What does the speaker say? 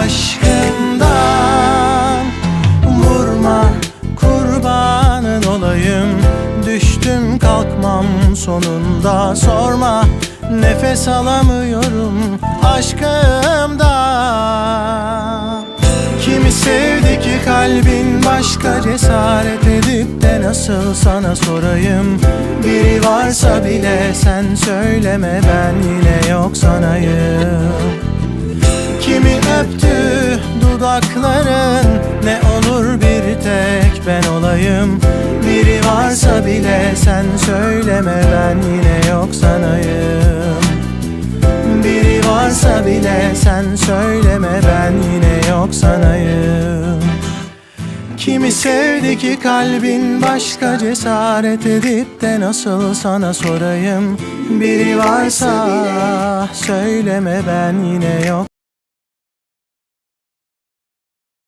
aşkından Vurma kurbanın olayım. Düştüm kalkmam sonunda sorma. Nefes alamıyorum aşkımdan. Kimi sevdi ki kalbin başka cesaret edip de nasıl sana sorayım? Biri varsa bile sen söyleme ben yine yok sanayım. Kimi öptü dudakların Ne olur bir tek ben olayım. Biri varsa bile sen söyleme ben yine yok sanayım. Biri varsa bile sen söyleme ben yine yok sanayım. Kimi sevdi ki kalbin başka cesaret edip de nasıl sana sorayım? Biri varsa söyleme ben yine yok